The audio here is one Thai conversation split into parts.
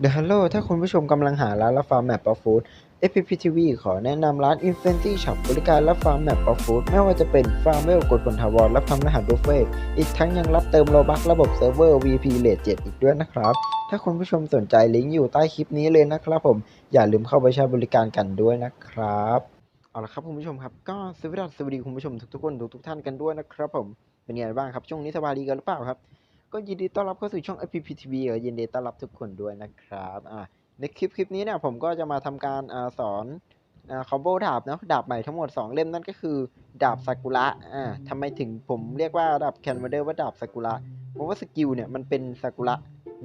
เดอะฮัลโหลถ้าคุณผู้ชมกำลังหาร้านรับฟาร์มแมปปอฟู้ด FPPTV ขอแนะนำร้าน Infinity Shop บริการรับฟาร์มแมปปอฟู้ดไม่ว่าจะเป็นฟาร์มเวลกดผลถาวรรับทำรหัสบุฟเฟ่อีกทั้งยังรับเติมโลบัคระบบเซิร์ฟเวอร์ VP Rate 7อีกด้วยนะครับ ถ้าคุณผู้ชมสนใจลิงก์อยู่ใต้คลิปนี้เลยนะครับผม อย่าลืมเข้าไปใช้บริการกันด้วยนะครับ เอาละครับคุณผู้ชมครับ ก็สวัสดีสวัสดีคุณผู้ชมทุกๆคนทุกๆท่านกันด้วยนะครับผม เป็นไงบ้างครับช่วงนี้สบายดีกันหรือเปล่าครับ ก็ยินดีต้อนรับเข้าสู่ช่อง FPPTV เออยินดีต้อนรับทุกคนด้วยนะครับอ่าในคลิปคลิปนี้เนี่ยผมก็จะมาทำการอ่าสอนอ่าคอมโบดาบเนาะดาบใหม่ทั้งหมด 2 เล่มนั่นก็คือ ดาบซากุระอ่าทำไมถึงผมเรียกว่าดาบแคนวาเดอร์ว่าดาบซากุระเพราะว่าสกิลเนี่ยมันเป็นซากุระ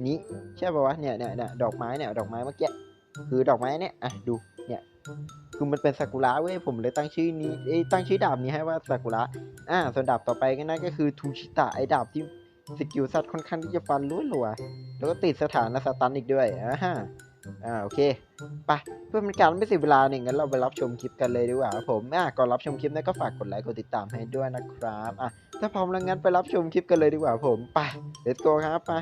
นี้ใช่ป่าวะเนี่ยเนี่ยเนี่ยดอกไม้เนี่ยดอกไม้เมื่อกี้คือดอกไม้เนี่ยอะดูเนี่ยคือมันเป็นซากุระเว้ยผมเลยตั้งชื่อนี้ตั้งชื่อดาบนี้ให้ว่าซากุระอ่าส่วนดาบต่อไปก็นั่นก็คือทูชิตะไอ้ดาบที่ สกิลสัตว์ค่อนข้างที่จะฟันรัวรัวๆแล้วก็ติดสถานะสตันอีกด้วยอ่าฮะอ่าโอเคไปเพื่อเป็นการไม่เสียเวลาเนี่ยงั้นเราไปรับชมคลิปกันเลยดีกว่าผมอะก่อนรับชมคลิปนะก็ฝากกดไลค์กดติดตามให้ด้วยนะครับอะถ้าพร้อมแล้วงั้นไปรับชมคลิปกันเลยดีกว่าผมไป let's go ครับไป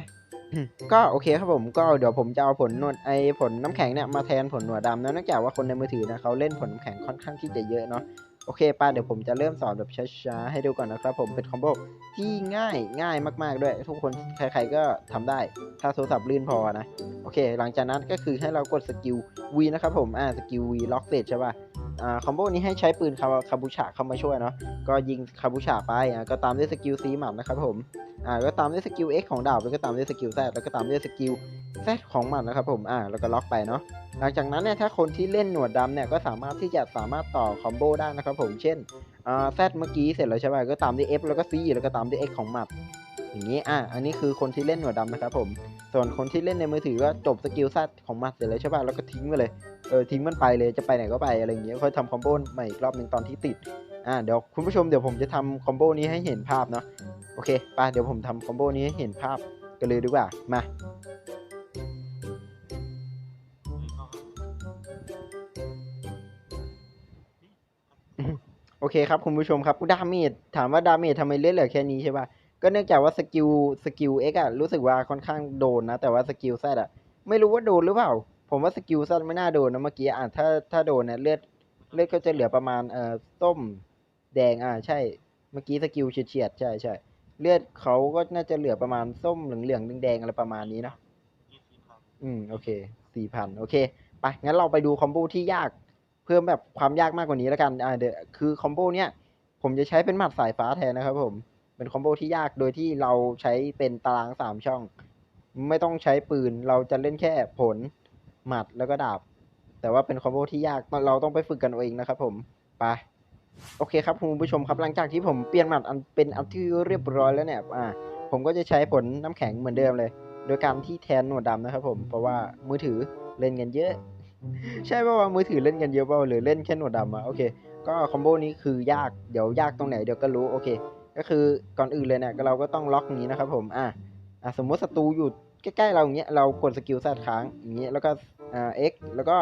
ก็โอเคครับผมก็เดี๋ยวผมจะเอาผลนวดไอผลน้ำแข็งเนี่ยมาแทนผลหนวดดำนะเนื่องจากว่าคนในมือถือนะเขาเล่นผลน้ำแข็งค่อนข้างที่จะเยอะเนาะ โอเคป้าเดี๋ยวผมจะเริ่มสอนแบบช้าๆให้ดูก่อนนะครับผมเป็นคอมโบที่ง่ายง่ายมากๆด้วย ทุกคนใครๆก็ทำได้ ถ้าโทรศัพท์ลื่นพอนะ โอเค หลังจากนั้นก็คือให้เรากดสกิล V นะครับผมอ่าสกิล V ล็อกเสร็จใช่ป่ะ อ่าคอมโบนี้ให้ใช้ปืนคาคาบูชาเข้ามาช่วยเนาะก็ยิงคาบูชาไปอ่าก็ตามด้วยสกิล C หมัดนะครับผมอ่าก็ตามด้วยสกิล X ของดาบแล้วก็ตามด้วยสกิล Z แล้วก็ตามด้วยสกิล Z ของมันนะครับผมอ่าแล้วก็ล็อกไปเนาะหลังจากนั้นเนี่ยถ้าคนที่เล่นหนวดดำเนี่ยก็สามารถที่จะสามารถต่อคอมโบได้นะครับผมเช่นอ่า Z เมื่อกี้เสร็จแล้วใช่ไหมก็ตามด้วย F แล้วก็ C แล้วก็ตามด้วย X ของหมัด อย่างนี้อ่าอันนี้คือคนที่เล่นหนวดดำนะครับผม ส่วนคนที่เล่นในมือถือก็จบสกิล Z ของมัดเสร็จแล้วใช่ป่ะแล้วก็ทิ้งไปเลยเออทิ้งมันไปเลยจะไปไหนก็ไปอะไรอย่างเงี้ยค่อยทำคอมโบใหม่อีกรอบหนึ่งตอนที่ติดอ่าเดี๋ยวคุณผู้ชมเดี๋ยวผมจะทำคอมโบนี้ให้เห็นภาพเนาะโอเคไปเดี๋ยวผมทำคอมโบนี้ให้เห็นภาพกันเลยดีกว่ามาโอเคครับคุณผู้ชมครับดาเมจถามว่าดาเมจทำไมเล่นเหลือแค่นี้ใช่ป่ะ ก็เนื่องจากว่าสกิลสกิลเอ็กอะรู้สึกว่าค่อนข้างโดนนะ แต่ว่าสกิลแซดอะไม่รู้ว่าโดนหรือเปล่า ผมว่าสกิลแซดไม่น่าโดนนะเมื่อกี้อะถ้าถ้าโดนเนี่ยเลือดเลือดก็จะเหลือประมาณเอ่อส้มแดงอ่าใช่ เมื่อกี้สกิลเฉียดเฉียดใช่ใช่เลือดเขาก็น่าจะเหลือประมาณส้มเหลืองเหลืองแดงอะไรประมาณนี้เนอะอืมโอเคสี่พันโอเคไปงั้นเราไปดูคอมโบที่ยากเพิ่มแบบความยากมากกว่านี้แล้วกันอ่าเดี๋ยวคือคอมโบเนี้ยผมจะใช้เป็นหมัดสายฟ้าแทนนะครับผม เป็นคอมโบที่ยากโดยที่เราใช้เป็นตารางสามช่อง ไม่ต้องใช้ปืนเราจะเล่นแค่ผลหมัดแล้วก็ดาบ แต่ว่าเป็นคอมโบที่ยากเราต้องไปฝึกกันเอาเองนะครับผมไปโอเคครับคุณผู้ชมครับหลังจากที่ผมเปลี่ยนหมัดอันเป็นอันที่เรียบร้อยแล้วเนี่ยอ่าผมก็จะใช้ผลน้ำแข็งเหมือนเดิมเลย โดยการที่แทนหนวดดำนะครับผมเพราะว่ามือถือเล่นกันเยอะ ใช่ป่าวว่ามือถือเล่นกันเยอะเปล่าหรือเล่นแค่หนวดดำอะโอเค ก็คอมโบนี้คือยากเดี๋ยวยากตรงไหนเดี๋ยวก็รู้โอเค ก็คือก่อนอื่นเลยเนี่ยเราก็ต้องล็อกอย่างนี้นะครับผมอะอะสมมติศัตรูอยู่ใกล้ๆเราอย่างเงี้ยเรากดสกิลแซดค้างอย่างเงี้ยแล้วก็อ่า X แล้วก็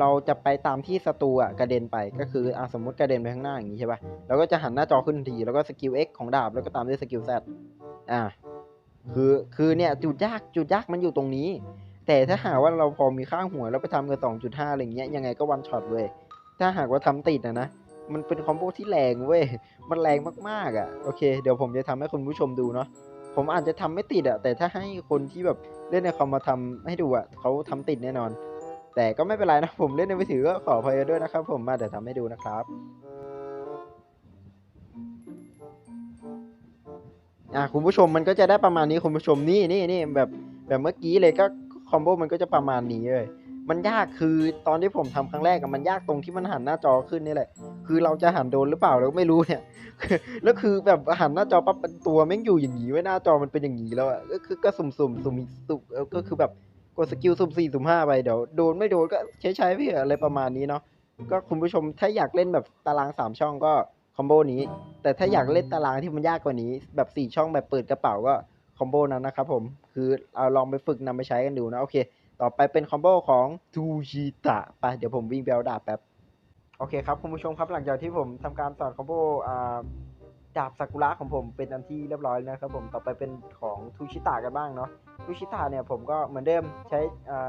เราจะไปตามที่ศัตรูอะกระเด็นไปก็คืออะสมมติกระเด็นไปข้างหน้าอย่างงี้ใช่ป่ะเราก็จะหันหน้าจอขึ้นทันทีแล้วก็สกิล X ของดาบแล้วก็ตามด้วยสกิลแซดอ่าคือคือเนี่ยจุดยากจุดยากมันอยู่ตรงนี้ แต่ถ้าหากว่าเราพอมีข้างหัวแล้วไปทำกัน2.5อะไรเงี้ยยังไงก็วันช็อตเว้ยถ้าหากว่าทำติดนะนะ มันเป็นคอมโบที่แรงเว้ย มันแรงมากๆอะ โอเค เดี๋ยวผมจะทำให้คุณผู้ชมดูเนาะ ผมอาจจะทำไม่ติดอะ แต่ถ้าให้คนที่แบบเล่นในคอมมาทำให้ดูอะเขาทำติดแน่นอน แต่ก็ไม่เป็นไรนะ ผมเล่นในมือถือก็ขออภัยด้วยนะครับ ผมมาเดี๋ยวทำให้ดูนะครับอะคุณผู้ชมมันก็จะได้ประมาณนี้คุณผู้ชมนี่นี่นี่แบบแบบเมื่อกี้เลยก็คอมโบมันก็จะประมาณนี้เลย มันยากคือตอนที่ผมทำครั้งแรกมันยากตรงที่มันหันหน้าจอขึ้นนี่แหละ คือเราจะหันโดนหรือเปล่าเราก็ไม่รู้เนี่ยแล้วคือแบบหันหน้าจอปั๊บเป็นตัวแม่งอยู่อย่างนี้ไว้หน้าจอมันเป็นอย่างนี้แล้วอะก็คือก็สุ่มสุ่มสุ่มสุ่มก็คือแบบกดสกิลสุ่มสี่สุ่มห้าไปเดี๋ยวโดนไม่โดนก็ใช้ใช้ไปเถอะอะไรประมาณนี้เนาะก็คุณผู้ชมถ้าอยากเล่นแบบตารางสามช่องก็คอมโบนี้ แต่ถ้าอยากเล่นตารางที่มันยากกว่านี้ แบบสี่ช่องแบบเปิดกระเป๋าก็คอมโบนั้นนะครับผมคือเอาลองไปฝึกนำไปใช้กันดูนะโอเค ต่อไปเป็นคอมโบของทูชิตะไปเดี๋ยวผมวิ่งเอาดาบแป๊บ โอเคครับคุณผู้ชมครับหลังจากที่ผมทำการสอนคอมโบอ่าดาบซากุระของผมเป็นอันที่เรียบร้อยแล้วนะครับผมต่อไปเป็นของทูชิตะกันบ้างเนาะทูชิตะเนี่ยผมก็เหมือนเดิมใช้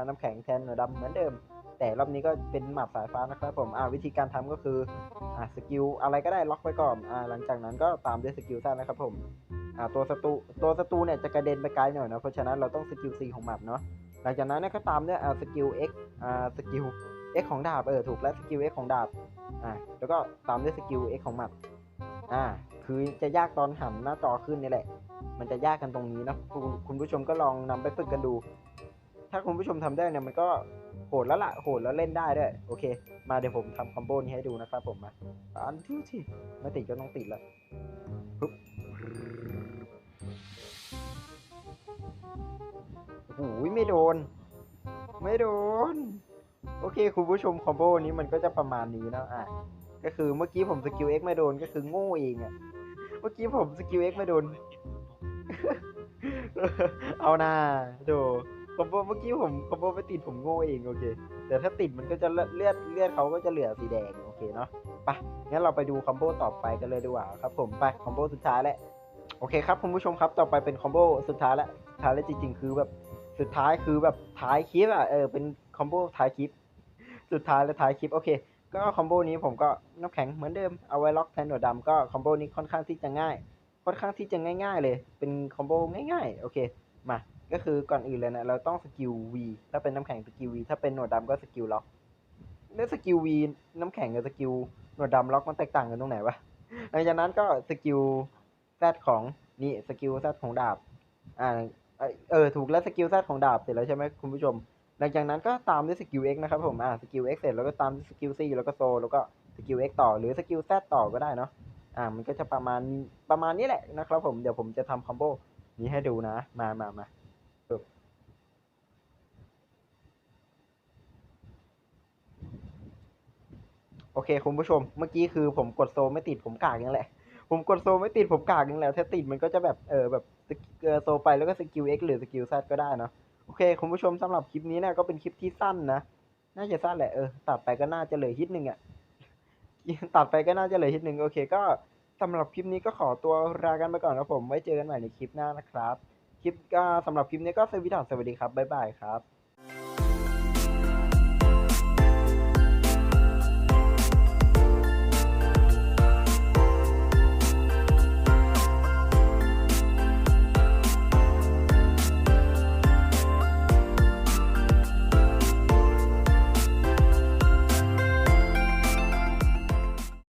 น้ำแข็งแทนหนวดดำเหมือนเดิม แต่รอบนี้ก็เป็นหมัดสายฟ้านะครับผมวิธีการทำก็คืออสกิลอะไรก็ได้ล็อกไว้ก่อนอหลังจากนั้นก็ตามด้วยสกิลซ่านนะครับผมตัวศัตรูตัวศัตรูเนี่ยจะกระเด็นไปไกลหน่อยนะเพราะฉะนั้นเราต้องสกิล C ของหมัดเนาะ หลังจากนั้นก็ตามด้วยสกิล X อ่าสกิล X ของดาบเออถูกแล้วสกิล X ของดาบอ่าแล้วก็ตามด้วยสกิล X ของหมัดอ่าคือจะยากตอนหันหน้าจอขึ้นนี่แหละ มันจะยากกันตรงนี้นะคุณคุณผู้ชมก็ลองนำไปฝึกกันดู ถ้าคุณผู้ชมทำได้เนี่ยมันก็โหดแล้วล่ะโหดแล้วเล่นได้ด้วยโอเค มาเดี๋ยวผมทำคอมโบนี้ให้ดูนะครับผมมาอันที่ที่ไม่ติดก็ต้องติดแล้ว ไม่โดน ไม่โดน โอเค คุณผู้ชมคอมโบนี้มันก็จะประมาณนี้นะอะ ก็คือเมื่อกี้ผมสกิล X ไม่โดนก็คือโง่เองอะเมื่อกี้ผมสกิล X ไม่โดน เอาหน้าโดคอมโบเมื่อกี้ผมคอมโบไม่ติดผมโง่เองโอเค แต่ถ้าติดมันก็จะเลือดเลือดเขาก็จะเหลือสีแดงโอเคเนาะไปงั้นเราไปดูคอมโบต่อไปกันเลยดีกว่าครับ ผมไปคอมโบสุดท้ายแล้วโอเคครับคุณผู้ชมครับต่อไปเป็นคอมโบสุดท้ายแล้วท้ายแล้วจริงๆ คือแบบ สุดท้ายคือแบบท้ายคลิปอะเออเป็นคอมโบท้ายคลิป สุดท้ายและท้ายคลิปโอเค ก็คอมโบนี้ผมก็น้ำแข็งเหมือนเดิมเอาไว้ล็อกแทนหนวดดำก็คอมโบนี้ค่อนข้างที่จะง่าย ค่อนข้างที่จะง่าย ๆ เลย เป็นคอมโบง่ายๆโอเคมาก็คือก่อนอื่นเลยนะเราต้องสกิล V ถ้าเป็นน้ำแข็งสกิล V ถ้าเป็นหนวดดำก็สกิลล็อกแล้วสกิล V น้ำแข็งกับสกิลหนวดดำล็อกมันแตกต่างกันตรงไหนวะหลังจากนั้นก็สกิล Z ของนี่สกิล Z ของดาบอ่า เออถูกแล้วสกิล Z ของดาบเสร็จแล้วใช่ไหมคุณผู้ชม หลังจากนั้นก็ตามด้วยสกิล X นะครับผมอ่าสกิล X เสร็จแล้วก็ตามด้วยสกิล C แล้วก็โซแล้วก็สกิล X ต่อหรือสกิล Z ต่อก็ได้เนาะอ่ามันก็จะประมาณประมาณนี้แหละนะครับผมเดี๋ยวผมจะทำคอมโบนี้ให้ดูนะ มามามาโอเคคุณผู้ชม เมื่อกี้คือผมกดโซไม่ติดผมกากยังแหละ ผมกดโซไม่ติดผมกากยังแหละถ้าติดมันก็จะแบบเออแบบเออโซไปแล้วก็สกิล X หรือสกิล Z ก็ได้เนาะโอเค คุณผู้ชมสำหรับคลิปนี้เนี่ยก็เป็นคลิปที่สั้นนะ น่าจะสั้นแหละเออตัดไปก็น่าจะเหลือฮิตหนึ่งอะตัดไปก็น่าจะเหลือฮิตหนึ่งโอเค ก็สำหรับคลิปนี้ก็ขอตัวลากันไปก่อนครับผมไว้เจอกันใหม่ในคลิปหน้านะครับคลิปก็สำหรับคลิปนี้ก็สวัสดีครับสวัสดีครับบ๊ายบายครับ